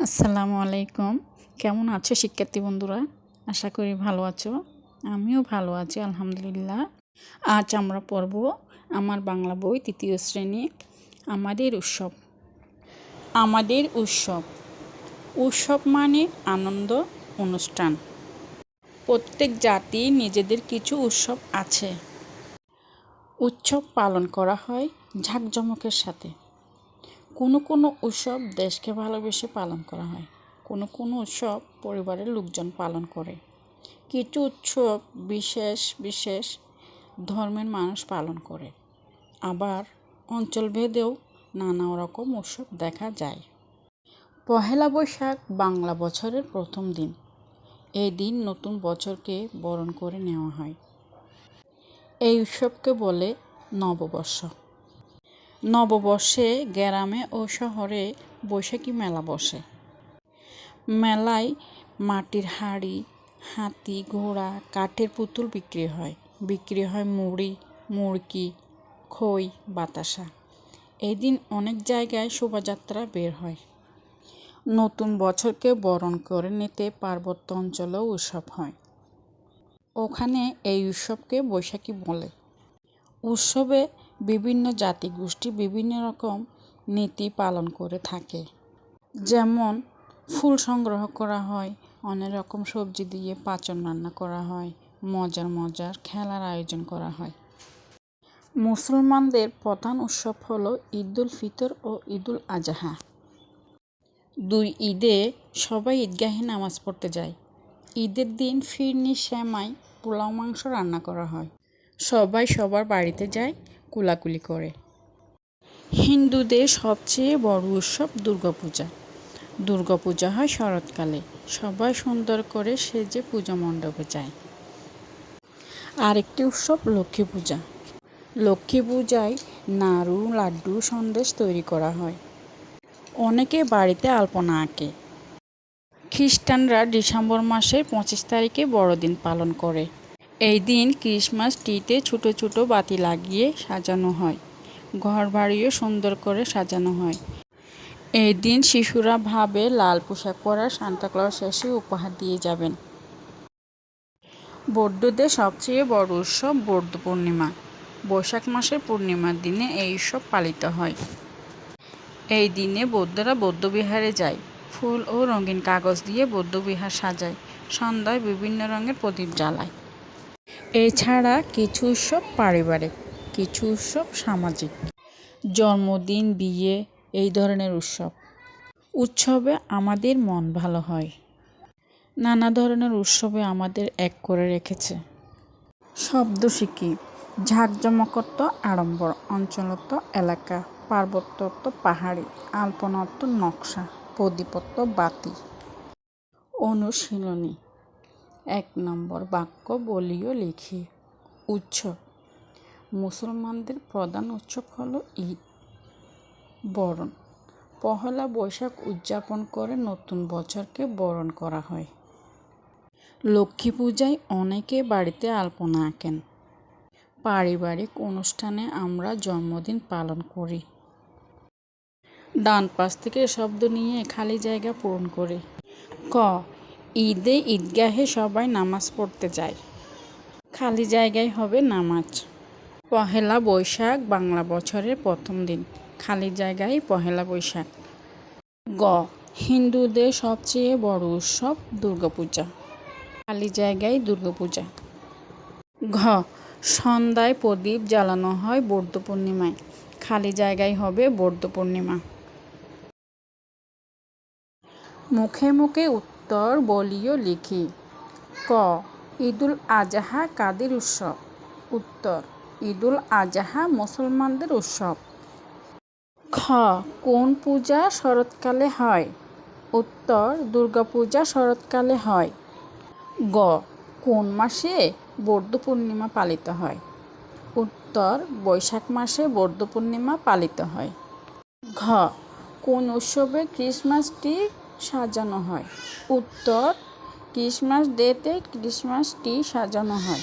আসসালামু আলাইকুম। কেমন আছো শিক্ষার্থী বন্ধুরা? আশা করি ভালো আছো। আমিও ভালো আছি, আলহামদুলিল্লাহ। আজ আমরা পড়ব আমার বাংলা বই তৃতীয় শ্রেণি, আমাদের উৎসব। আমাদের উৎসব। উৎসব মানে আনন্দ অনুষ্ঠান। প্রত্যেক জাতি নিজেদের কিছু উৎসব আছে। উৎসব পালন করা হয় ঝাঁকজমকের সাথে। কোনো কোনো উৎসব দেশকে ভালোবেসে পালন করা হয়। কোনো কোনো উৎসব পরিবারের লোকজন পালন করে। কিছু উৎসব বিশেষ বিশেষ ধর্মের মানুষ পালন করে। আবার অঞ্চলভেদেও নানা রকম উৎসব দেখা যায়। পহেলা বৈশাখ বাংলা বছরের প্রথম দিন। এই দিন নতুন বছরকে বরণ করে নেওয়া হয়। এই উৎসবকে বলে নববর্ষ। নববর্ষে গ্রামে ও শহরে বৈশাখী মেলা বসে। মেলায় মাটির হাঁড়ি, হাতি, ঘোড়া, কাঠের পুতুল বিক্রি হয়। বিক্রি হয় মুড়ি, মুড়কি, খই, বাতাসা। এই দিন অনেক জায়গায় শোভাযাত্রা বের হয়। নতুন বছরকে বরণ করে নিতে পার্বত্য অঞ্চলেও উৎসব হয়। ওখানে এই উৎসবকে বৈশাখী বলে। উৎসবে বিভিন্ন জাতিগোষ্ঠী বিভিন্ন রকম নীতি পালন করে থাকে। যেমন, ফুল সংগ্রহ করা হয়, অনেক রকম সবজি দিয়ে পাচন রান্না করা হয়, মজার মজার খেলার আয়োজন করা হয়। মুসলমানদের প্রধান উৎসব হলো ঈদুল ফিতর ও ঈদুল আজহা। দুই ঈদে সবাই ঈদগাহে নামাজ পড়তে যায়। ঈদের দিন ফিরনি শ্যামাই পোলাও মাংস রান্না করা হয়। সবাই সবার বাড়িতে যায় কুলাকুলি করে। হিন্দুদের সবচেয়ে বড় উৎসব দুর্গাপূজা। দুর্গাপূজা হয় শরৎকালে। সবাই সুন্দর করে সেজে পূজা মণ্ডপে যায়। আরেকটি উৎসব লক্ষ্মী পূজা। লক্ষ্মী পূজায় নাড়ু, লাড্ডু, সন্দেশ তৈরি করা হয়। অনেকে বাড়িতে আলপনা আঁকে। খ্রিস্টানরা ডিসেম্বর মাসের পঁচিশ তারিখে বড়দিন পালন করে। এই দিন ক্রিসমাস ট্রিতে ছোট ছোট বাতি লাগিয়ে সাজানো হয়। ঘর বাড়িও সুন্দর করে সাজানো হয়। এই দিন শিশুরা ভাবে লাল পোশাক পরা সান্তাক্লজ এসে উপহার দিয়ে যাবেন। বৌদ্ধদের সবচেয়ে বড় উৎসব বৌদ্ধ পূর্ণিমা। বৈশাখ মাসের পূর্ণিমার দিনে এই উৎসব পালিত হয়। এই দিনে বৌদ্ধরা বৌদ্ধবিহারে যায়। ফুল ও রঙিন কাগজ দিয়ে বৌদ্ধবিহার সাজায়। সন্ধ্যায় বিভিন্ন রঙের প্রদীপ জ্বালায়। এছাড়া কিছু উৎসব পারিবারিক, কিছু উৎসব সামাজিক। জন্মদিন, বিয়ে, এই ধরনের উৎসব। উৎসবে আমাদের মন ভালো হয়। নানা ধরনের উৎসবে আমাদের এক করে রেখেছে। শব্দ শিখি, ঝাঁকজমকত্ব আড়ম্বর, অঞ্চলত্ব এলাকা, পার্বত্যত্ব পাহাড়ি, আলপনত্ব নকশা, প্রদীপত্ব বাতি। অনুশীলনী এক নম্বর বাক্য বলিও লিখি। উৎসব মুসলমানদের প্রধান উৎসব হলো ঈদ। বরণ। পহেলা বৈশাখ উদযাপন করে নতুন বছরকে বরণ করা হয়। লক্ষ্মী পূজায় অনেকে বাড়িতে আলপনা আঁকেন। পারিবারিক অনুষ্ঠানে আমরা জন্মদিন পালন করি। ডান পাশ থেকে শব্দ নিয়ে খালি জায়গা পূরণ করি। ক ঈদে ঈদগাহে সবাই নামাজ পড়তে যায়। খালি জায়গায় হবে নামাজ। পহেলা বৈশাখ বাংলা বছরের প্রথম দিন। খালি জায়গায় পহেলা বৈশাখ। গ। হিন্দুদের সবচেয়ে বড় উৎসব দুর্গাপূজা। খালি জায়গায় দুর্গাপূজা। ঘ। সন্ধ্যায় প্রদীপ জ্বালানো হয় বৌদ্ধ পূর্ণিমায়। খালি জায়গায় হবে বৌদ্ধ পূর্ণিমা। মুখে মুখে উত্তর বলিও লিখি। ক, ঈদুল আজহা কাদের উৎসব? উত্তর, ঈদুল আজহা মুসলমানদের উৎসব। খ, কোন পূজা শরৎকালে হয়? উত্তর, দুর্গাপূজা শরৎকালে হয়। গ, কোন মাসে বৌদ্ধ পূর্ণিমা পালিত হয়? উত্তর, বৈশাখ মাসে বৌদ্ধ পূর্ণিমা পালিত হয়। ঘ, কোন উৎসবে ক্রিসমাস ট্রি সাজানো হয়। উত্তর ক্রিসমাস ডেতে ক্রিসমাস ট্রি সাজানো হয়।